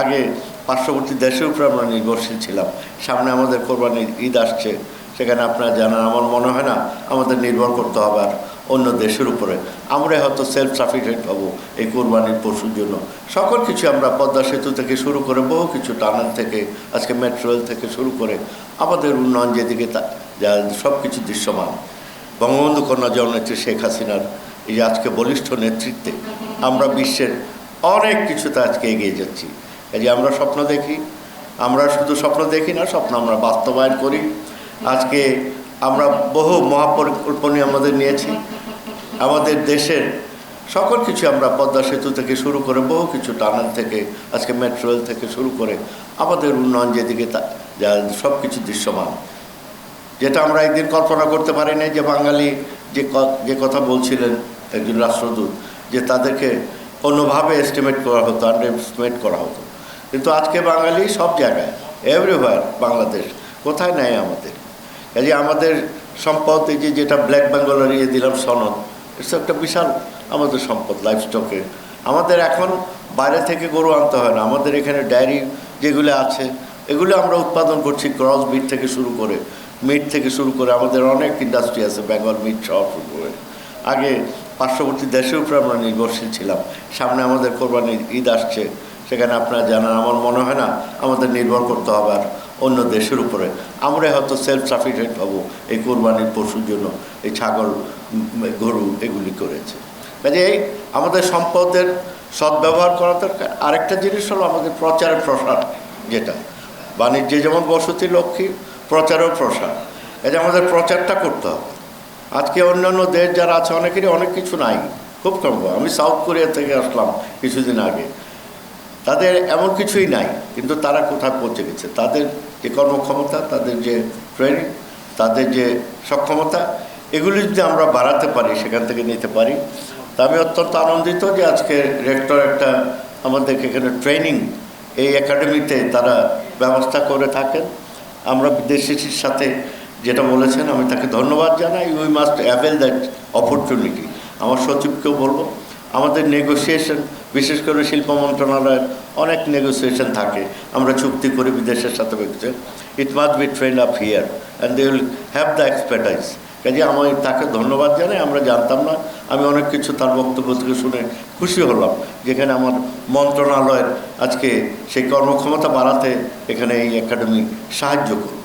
আগে পার্শ্ববর্তী দেশের উপরে আমরা নির্ভরশীল ছিলাম। সামনে আমাদের কোরবানির ঈদ আসছে, সেখানে আপনারা জানান, আমার মনে হয় না আমাদের নির্ভর করতে হবে আর অন্য দেশের উপরে। আমরাই হয়তো সেলফ সাফিসিয়েন্ট হব এই কোরবানির পশুর জন্য। সকল কিছু আমরা পদ্মা সেতু থেকে শুরু করে বহু কিছু টানেল থেকে, আজকে মেট্রো রেল থেকে শুরু করে আমাদের উন্নয়ন যেদিকে তা সব কিছু দৃশ্যমান। বঙ্গবন্ধু কন্যা জননেত্রী শেখ হাসিনার এই আজকে বলিষ্ঠ নেতৃত্বে আমরা বিশ্বের অনেক কিছুতে আজকে এগিয়ে যাচ্ছি। যে আমরা স্বপ্ন দেখি, আমরা শুধু স্বপ্ন দেখি না, স্বপ্ন আমরা বাস্তবায়ন করি। আজকে আমরা বহু মহাপরিকল্পনা আমাদের নিয়েছি। আমাদের দেশের সকল কিছু আমরা পদ্মা সেতু থেকে শুরু করে বহু কিছু টানেল থেকে, আজকে মেট্রো রেল থেকে শুরু করে আমাদের উন্নয়ন যেদিকে যা সব কিছু দৃশ্যমান। যেটা আমরা একদিন কল্পনা করতে পারি না যে বাঙালি যে যে কথা বলছিলেন একজন রাষ্ট্রদূত, যে তাদেরকে অন্যভাবে এস্টিমেট করা হতো আন্ডার এস্টিমেট করা হতো। কিন্তু আজকে বাঙালি সব জায়গায় এভরিওয়ার বাংলাদেশ, কোথায় নেয় আমাদের। কাজে আমাদের সম্পদ, এই যে যেটা ব্ল্যাক বেঙ্গলের ইয়ে দিলাম সনদ এটা একটা বিশাল আমাদের সম্পদ লাইফ স্টকে আমাদের এখন বাইরে থেকে গরু আনতে হয় না, আমাদের এখানে ডায়েরি যেগুলো আছে, এগুলো আমরা উৎপাদন করছি ক্রস বিট থেকে শুরু করে মিট থেকে শুরু করে, আমাদের অনেক ইন্ডাস্ট্রি আছে বেঙ্গল মিট সহ শুরু করে। আগে পার্শ্ববর্তী দেশের উপরে আমরা নির্ভরশীল ছিলাম, সামনে আমাদের কোরবানির ঈদ আসছে সেখানে আপনারা জানান, আমার মনে হয় না আমাদের নির্ভর করতে হবে আর অন্য দেশের উপরে। আমরাই হয়তো সেলফ সাফিসিয়েন্ট হব এই কোরবানির পশুর জন্য, এই ছাগল, গরু এগুলি করেছে। এই আমাদের সম্পদের সদ্ব্যবহার করা দরকার। আরেকটা জিনিস হলো আমাদের প্রচার প্রসার যেটা। বাণিজ্যে যেমন বসতি লক্ষ্মী প্রচারও প্রসার। কাজে আমাদের প্রচারটা করতে হবে। আজকে অন্যান্য দেশ যারা আছে, অনেকেরই অনেক কিছু নাই, খুব কম। আমি সাউথ কোরিয়া থেকে আসলাম কিছুদিন আগে। তাদের এমন কিছুই নাই, কিন্তু তারা কোথায় পৌঁছে গেছে? তাদের যে কর্মক্ষমতা, তাদের যে ট্রেনিং তাদের যে সক্ষমতা, এগুলি যদি আমরা বাড়াতে পারি, সেখান থেকে নিতে পারি, তা আমি অত্যন্ত আনন্দিত যে আজকে রেক্টর একটা আমাদেরকে এখানে ট্রেনিং এই একাডেমিতে তারা ব্যবস্থা করে থাকেন। আমরা বিদেশির সাথে যেটা বলেছেন, আমি তাকে ধন্যবাদ জানাই। We must avail that opportunity আমার সচিবকেও বলব আমাদের নেগোসিয়েশন বিশেষ করে শিল্প মন্ত্রণালয়ের অনেক নেগোসিয়েশন থাকে। আমরা চুক্তি করি বিদেশের সাথে ব্যক্তি it must be train up here and they will have the expertise কাজে আমি তাকে ধন্যবাদ জানাই, আমরা জানতাম না। আমি অনেক কিছু তার বক্তব্য থেকে শুনে খুশি হলাম। যেখানে আমার মন্ত্রণালয়ের আজকে সেই কর্মক্ষমতা বাড়াতে এখানে এই একাডেমি সাহায্য করবে।